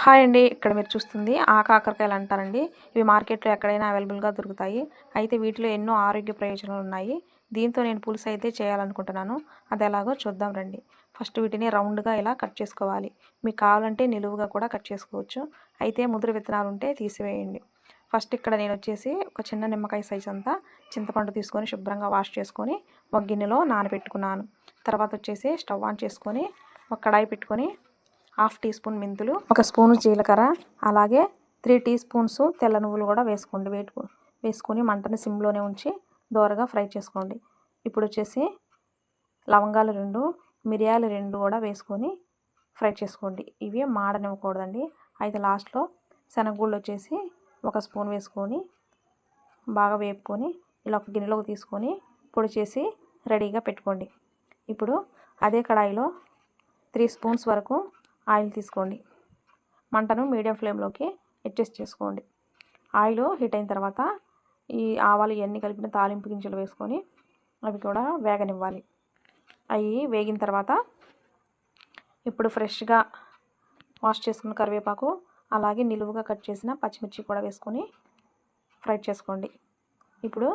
Hi అండి. ఇక్కడ మీరు చూస్తుంది ఆ కాకరకాయలు అంటారండి. ఇవి మార్కెట్లో ఎక్కడైనా అవైలబుల్గా దొరుకుతాయి. అయితే వీటిలో ఎన్నో ఆరోగ్య ప్రయోజనాలు ఉన్నాయి. దీంతో నేను పులుసు అయితే చేయాలనుకుంటున్నాను. అది ఎలాగో చూద్దాం రండి. ఫస్ట్ వీటిని రౌండ్గా ఇలా కట్ చేసుకోవాలి. మీకు కావాలంటే నిలువుగా కూడా కట్ చేసుకోవచ్చు. అయితే ముదురు విత్తనాలు ఉంటే తీసివేయండి. ఫస్ట్ ఇక్కడ నేను వచ్చేసి ఒక చిన్న నిమ్మకాయ సైజ్ అంతా చింతపండు తీసుకొని శుభ్రంగా వాష్ చేసుకొని ఒక గిన్నెలో నానబెట్టుకున్నాను. తర్వాత వచ్చేసి స్టవ్ ఆన్ చేసుకొని ఒక కడాయి పెట్టుకొని హాఫ్ టీ స్పూన్ మెంతులు ఒక స్పూను జీలకర్ర అలాగే త్రీ టీ స్పూన్స్ తెల్ల నువ్వులు కూడా వేసుకోండి. వేటు వేసుకొని మంటని సిమ్లోనే ఉంచి దోరగా ఫ్రై చేసుకోండి. ఇప్పుడు వచ్చేసి లవంగాలు రెండు మిరియాలు రెండు కూడా వేసుకొని ఫ్రై చేసుకోండి. ఇవి మాడనివ్వకూడదండి. అయితే లాస్ట్లో శనగగుళ్ళు వచ్చేసి ఒక స్పూన్ వేసుకొని బాగా వేపుకొని ఇలా ఒక గిన్నెలోకి తీసుకొని పొడి చేసి రెడీగా పెట్టుకోండి. ఇప్పుడు అదే కడాయిలో త్రీ స్పూన్స్ వరకు ఆయిల్ తీసుకోండి. మంటను మీడియం ఫ్లేమ్లోకి అడ్జస్ట్ చేసుకోండి. ఆయిల్ హీట్ అయిన తర్వాత ఈ ఆవాలు ఇవన్నీ కలిపిన తాలింపు గింజలు వేసుకొని అవి కూడా వేగనివ్వాలి. అవి వేగిన తర్వాత ఇప్పుడు ఫ్రెష్గా వాష్ చేసుకున్న కరివేపాకు అలాగే నిలువుగా కట్ చేసిన పచ్చిమిర్చి కూడా వేసుకొని ఫ్రై చేసుకోండి. ఇప్పుడు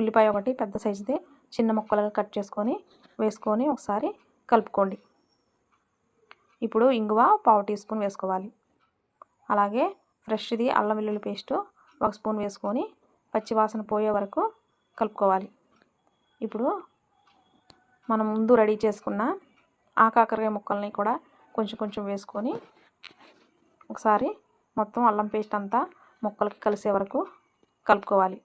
ఉల్లిపాయ ఒకటి పెద్ద సైజుది చిన్న ముక్కలుగా కట్ చేసుకొని వేసుకొని ఒకసారి కలుపుకోండి. ఇప్పుడు ఇంగువ పావు టీ స్పూన్ వేసుకోవాలి. అలాగే ఫ్రెష్ది అల్లం వెల్లుల్లి పేస్టు ఒక స్పూన్ వేసుకొని పచ్చివాసన పోయే వరకు కలుపుకోవాలి. ఇప్పుడు మనం ముందు రెడీ చేసుకున్న ఆకాకరకాయ ముక్కల్ని కూడా కొంచెం కొంచెం వేసుకొని ఒకసారి మొత్తం అల్లం పేస్ట్ అంతా ముక్కలకి కలిసే వరకు కలుపుకోవాలి.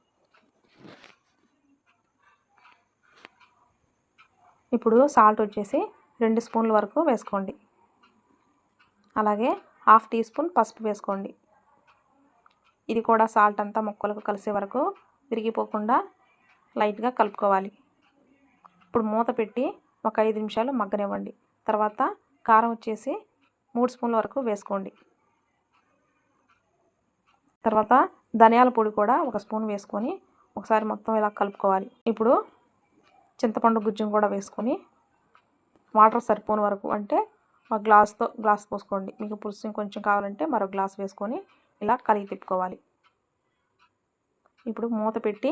ఇప్పుడు సాల్ట్ వచ్చేసి రెండు స్పూన్ల వరకు వేసుకోండి. అలాగే హాఫ్ టీ స్పూన్ పసుపు వేసుకోండి. ఇది కూడా సాల్ట్ అంతా ముక్కలకు కలిసే వరకు విరిగిపోకుండా లైట్గా కలుపుకోవాలి. ఇప్పుడు మూత పెట్టి ఒక ఐదు నిమిషాలు మగ్గనివ్వండి. తర్వాత కారం వచ్చేసి మూడు స్పూన్ల వరకు వేసుకోండి. తర్వాత ధనియాల పొడి కూడా ఒక స్పూన్ వేసుకొని ఒకసారి మొత్తం ఇలా కలుపుకోవాలి. ఇప్పుడు చింతపండు గుజ్జును కూడా వేసుకొని వాటర్ సరిపోని వరకు అంటే గ్లాస్తో గ్లాస్ పోసుకోండి. మీకు పులుసు ఇంకొంచెం కావాలంటే మరో గ్లాస్ వేసుకొని ఇలా కలిగి తిప్పుకోవాలి. ఇప్పుడు మూత పెట్టి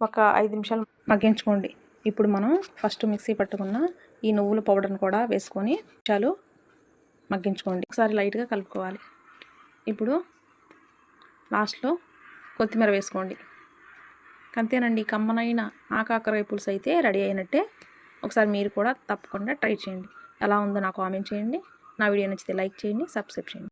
ఒక ఐదు నిమిషాలు మగ్గించుకోండి. ఇప్పుడు మనం ఫస్ట్ మిక్సీ పట్టుకున్న ఈ నువ్వుల పౌడర్ని కూడా వేసుకొని చాలు మగ్గించుకోండి. ఒకసారి లైట్గా కలుపుకోవాలి. ఇప్పుడు లాస్ట్లో కొత్తిమీర వేసుకోండి. అంతేనండి కమ్మనైన ఆకాకరకాయ పులుసు అయితే రెడీ అయినట్టే. ఒకసారి మీరు కూడా తప్పకుండా ట్రై చేయండి. ఎలా ఉందో నాకు కామెంట్ చేయండి. నా వీడియో నచ్చితే లైక్ చేయండి సబ్స్క్రైబ్ చేయండి.